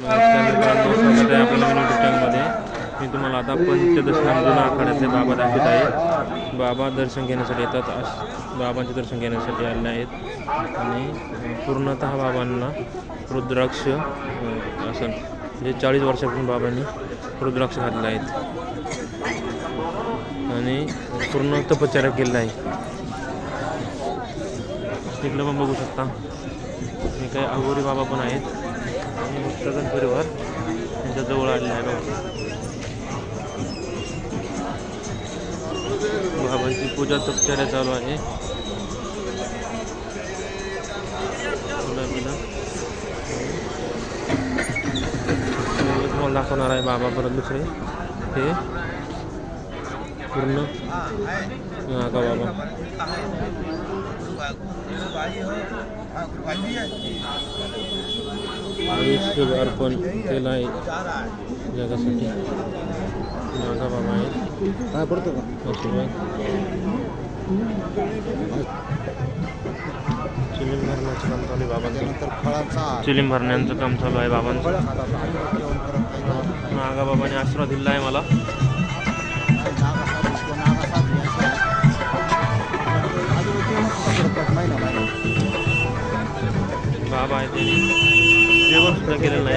स्वागत आहे आपल्या नवीन मी तुम्हाला आता पंचदशनाम जुना आखाड्यातले बाबा दाखवत आहे. बाबा दर्शन घेण्यासाठी येतात. अश बाबांचे दर्शन घेण्यासाठी आले आहेत. आणि पूर्णतः बाबांना रुद्राक्ष असं म्हणजे चाळीस वर्षापासून बाबांनी रुद्राक्ष घातले आहेत. आणि पूर्ण तपश्चर्या केला आहे तिकडं पण बघू शकता. हे काही अघोरी बाबा पण आहेत. मुक्तगण परिवार यांच्या जवळ आलेला आहे बघा बाबांची पूजा तपचार्या चालू आहे फुलं बिलं. मी तुम्हाला दाखवणार आहे बाबा परत दुसरे हे पूर्ण हा का बाबा शुभ अर्पण त्यसलाई जगासाठी. नागा काम चालू आहे बाबांचं. काम चालू आश्रय दिला मला. बाबा आहे जेवण सुद्धा केलेलं नाही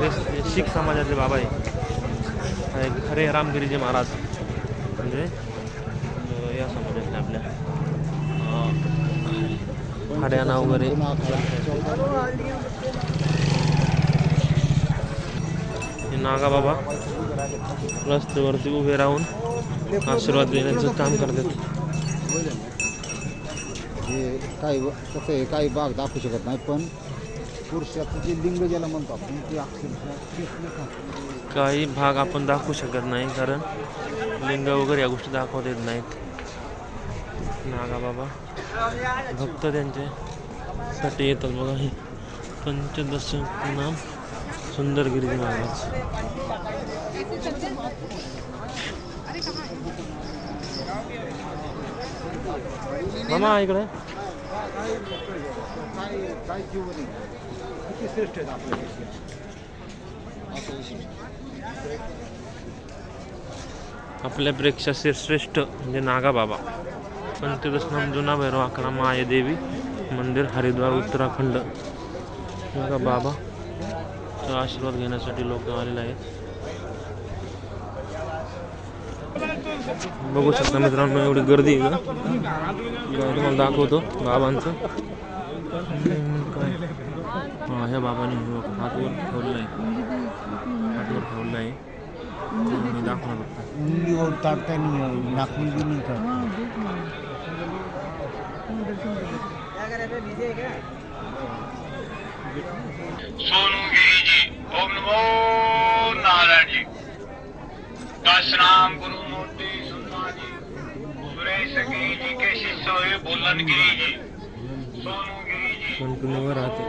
हे शीख समाजाचे बाबा आहे. खरे रामगिरीजी महाराज. म्हणजे या समाजातले आपल्या. हरियाणा वगैरे. हे नागा बाबा. रस्त्यावरती उभे राहून आशीर्वाद देण्याचं काम करतात. हे काही कसं आहे काही भाग दाखवू शकत नाही पण पुरुषाचं जे लिंग ज्याला म्हणतो आपण ते अक्षरशः काही भाग आपण दाखवू शकत नाही कारण लिंग वगैरे या गोष्टी दाखवता येत नाहीत. नागा बाबा भक्त त्यांचे साठी येतात बघा हे. पंचदश नाम सुंदरगिरी महाराज मामा इकडे काय जीवन किती श्रेष्ठ आहेत आपल्या देशात. आपल्यापेक्षा श्रेष्ठ म्हणजे नागाबाबा पंचदशनाम जुना भैरव आकडा मायादेवी मंदिर हरिद्वार उत्तराखंड. नागा बाबा. आशीर्वाद घेण्यासाठी लोक आलेले आहेत. बघू शकता मित्रांनो एवढी गर्दी आहे तुम्हाला दाखवतो बाबांचं. हम्म, हा ह्या बाबाने हातवर ठेवलं आहे हातवर ठेवलं आहे मी दाखवणार फक्त. ताटता नाही नागपुरी नाही ओम नमो नारायण जी दस नाम गुरु सुरेश गिरी जी के शिष्य हुए बुल्लन गिरी जी सोनूगिरी जी कंटिन्यूवर राहते?